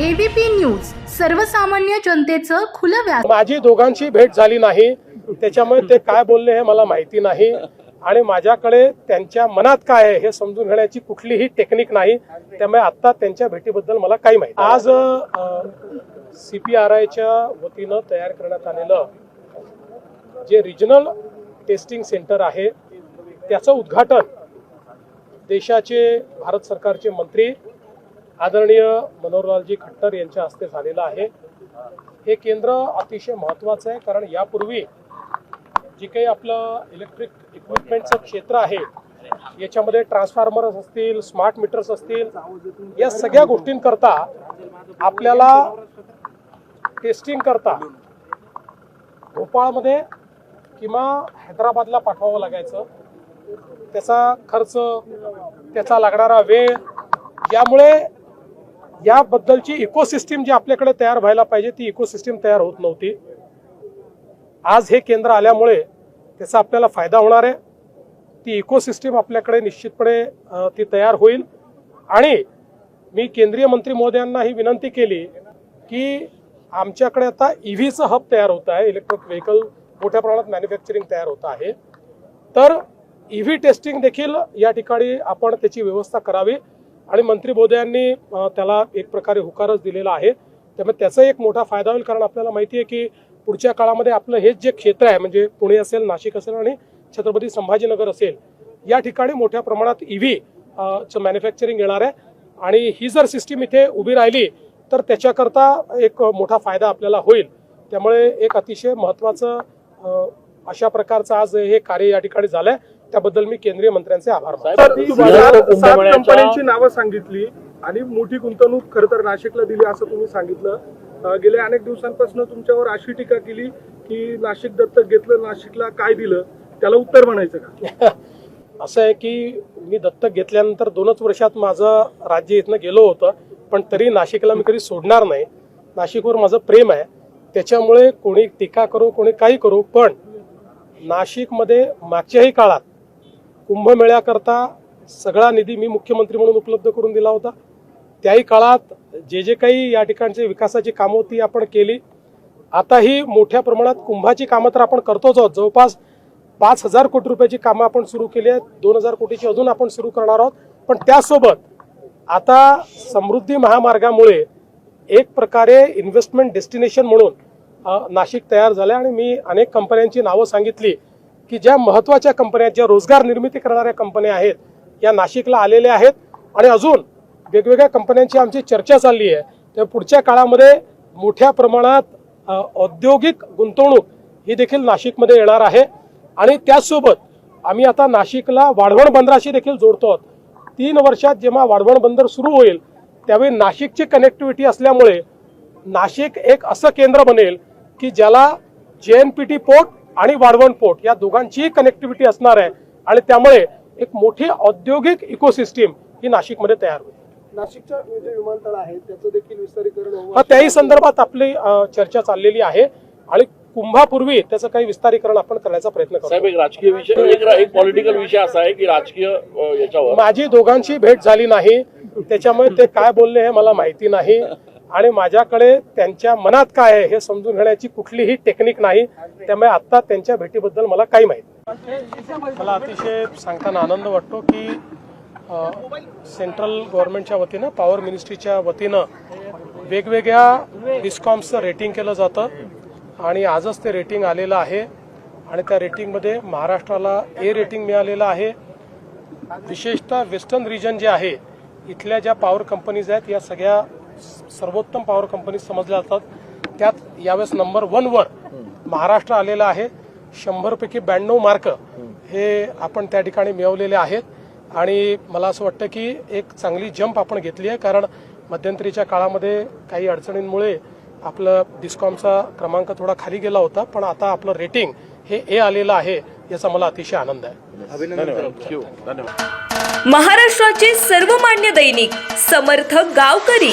ABP news सर्वसामान्य जनतेचं खुलं व्यास माझी दोघांची भेट झाली नाही. त्याच्यामुळे ते काय बोलले हे मला माहिती नाही. आणि माझ्याकडे त्यांच्या मनात काय आहे हे समजून घेण्याची कुठलीही टेक्निक नाही. त्यामुळे आता त्यांच्या भेटीबद्दल मला काही माहिती आज सी पी आर आयच्या वतीनं तयार करण्यात आलेलं जे रिजनल टेस्टिंग सेंटर आहे त्याचं उद्घाटन देशाचे भारत सरकारचे मंत्री आदरणीय मनोहरलालजी खट्टर यांच्या हस्ते झालेलं आहे. हे केंद्र अतिशय महत्त्वाचं आहे कारण यापूर्वी जे काही आपलं इलेक्ट्रिक इक्विपमेंटचं क्षेत्र आहे याच्यामध्ये ट्रान्सफॉर्मर्स असतील स्मार्ट मीटर्स असतील या सगळ्या गोष्टींकरता आपल्याला टेस्टिंग करता भोपाळमध्ये किंवा हैदराबादला पाठवावं लागायचं. त्याचा खर्च त्याचा लागणारा वेळ यामुळे याबद्दलची इकोसिस्टीम जी आपल्याकडे तयार व्हायला पाहिजे ती इकोसिस्टीम तयार होत नव्हती. आज हे केंद्र आल्यामुळे त्याचा आपल्याला फायदा होणार आहे. ती इकोसिस्टीम आपल्याकडे निश्चितपणे ती तयार होईल. आणि मी केंद्रीय मंत्री महोदयांना ही विनंती केली की आमच्याकडे आता ई व्हीचं हब तयार होत आहे. इलेक्ट्रिक व्हेकल मोठ्या प्रमाणात मॅन्युफॅक्चरिंग तयार होत आहे. तर ई व्ही टेस्टिंग देखील या ठिकाणी आपण त्याची व्यवस्था करावी. आणि मंत्री महोदयांनी त्याला एक प्रकारे हुकारच दिलेला आहे. त्यामुळे त्याचा एक मोठा फायदा होईल कारण आपल्याला माहिती आहे की पुढच्या काळामध्ये आपलं हेच जे क्षेत्र आहे म्हणजे पुणे असेल नाशिक असेल आणि छत्रपती संभाजीनगर असेल या ठिकाणी मोठ्या प्रमाणात ईव्ही मॅन्युफॅक्चरिंग येणार आहे. आणि ही जर सिस्टीम इथे उभी राहिली तर त्याच्याकरता एक मोठा फायदा आपल्याला होईल. त्यामुळे एक अतिशय महत्त्वाचं अशा प्रकारचं आज हे कार्य या ठिकाणी झालं आहे त्याबद्दल मी केंद्रीय मंत्र्यांचे आभार सात- कंपन्यांची नावं सांगितली आणि मोठी गुंतवणूक खरं तर नाशिकला दिली असं तुम्ही सांगितलं. गेल्या अनेक दिवसांपासून तुमच्यावर अशी टीका केली की नाशिक दत्तक घेतलं नाशिकला काय दिलं? त्याला उत्तर म्हणायचं का? असं आहे की मी दत्तक घेतल्यानंतर दोनच वर्षात माझं राज्य इथनं गेलो होतं पण तरी नाशिकला मी कधी सोडणार नाही. नाशिकवर माझं प्रेम आहे. त्याच्यामुळे कोणी टीका करो कोणी काही करू पण नाशिकमध्ये मागच्याही काळात कुंभमेळ्याकरता सगळा निधी मी मुख्यमंत्री म्हणून उपलब्ध करून दिला होता. त्याही काळात जे जे काही या ठिकाणचे विकासाची कामं होती आपण केली. आताही मोठ्या प्रमाणात कुंभाची कामं तर आपण करतोच आहोत. जवळपास पाच हजार कोटी रुपयाची कामं आपण सुरू केली आहेत. दोन हजार कोटीची अजून आपण सुरू करणार आहोत. पण त्यासोबत आता समृद्धी महामार्गामुळे एक प्रकारे इन्व्हेस्टमेंट डेस्टिनेशन म्हणून नाशिक तयार झालं आणि मी अनेक कंपन्यांची नावं सांगितली. की ज्या महत्त्वाच्या कंपन्या ज्या रोजगार निर्मिती करणाऱ्या कंपन्या आहेत या नाशिकला आलेल्या आहेत. आणि अजून वेगवेगळ्या कंपन्यांची आमची चर्चा चालली आहे. तर पुढच्या काळामध्ये मोठ्या प्रमाणात औद्योगिक गुंतवणूक ही देखील नाशिकमध्ये येणार आहे. आणि त्याचसोबत आम्ही आता नाशिकला वाढवण बंदराशी देखील जोडतो आहोत. तीन वर्षात जेव्हा वाढवण बंदर सुरू होईल त्यावेळी नाशिकची कनेक्टिव्हिटी असल्यामुळे नाशिक एक असं केंद्र बनेल की ज्याला जे एन पी टी पोर्ट आणि वाढवण पोर्ट या दोघांचीही कनेक्टिव्हिटी असणार आहे. आणि त्यामुळे एक मोठी औद्योगिक इकोसिस्टीम ही नाशिकमध्ये तयार होईल. नाशिकच्या जे विमानतळ आहे त्याचं देखील विस्तारीकरण हा त्याही संदर्भात आपली चर्चा चाललेली आहे. आणि कुंभापूर्वी त्याचं काही विस्तारीकरण आपण करण्याचा प्रयत्न साहेब करतो एक राजकीय विषय एक पॉलिटिकल विषय असा आहे की राजकीय याच्यावर. माझी दोघांची भेट झाली नाही. त्याच्यामुळे ते काय बोलले हे मला माहिती नाही. आणि माझ्याकडे त्यांच्या मनात काय आहे हे समजून घेण्याची कुठलीही टेक्निक नाही. त्यामुळे आत्ता त्यांच्या भेटीबद्दल मला काही माहिती मला अतिशय सांगताना आनंद वाटतो की सेंट्रल गव्हर्नमेंटच्या वतीनं पॉवर मिनिस्ट्रीच्या वतीनं वेगवेगळ्या डिस्कॉम्सचं रेटिंग केलं जातं. आणि आजच ते रेटिंग आलेलं आहे. आणि त्या रेटिंगमध्ये महाराष्ट्राला ए रेटिंग मिळालेलं आहे. विशेषतः वेस्टर्न रिजन जे आहे इथल्या ज्या पॉवर कंपनीज आहेत या सगळ्या सर्वोत्तम पॉवर कंपनीज समजल्या जातात. त्यात यावेळेस नंबर वनवर महाराष्ट्र आलेला आहे. शंभरपैकी ब्याण्णव मार्क हे आपण त्या ठिकाणी मिळवलेले आहेत. आणि मला असं वाटतं की एक चांगली जंप आपण घेतली आहे कारण मध्यंतरीच्या काळामध्ये काही अडचणींमुळे आपलं डिस्कॉमचा क्रमांक थोडा खाली गेला होता पण आता आपलं रेटिंग हे ए आलेलं आहे याचा मला अतिशय आनंद आहे. धन्यवाद. महाराष्ट्राचे सर्वमान्य दैनिक समर्थ गावकरी.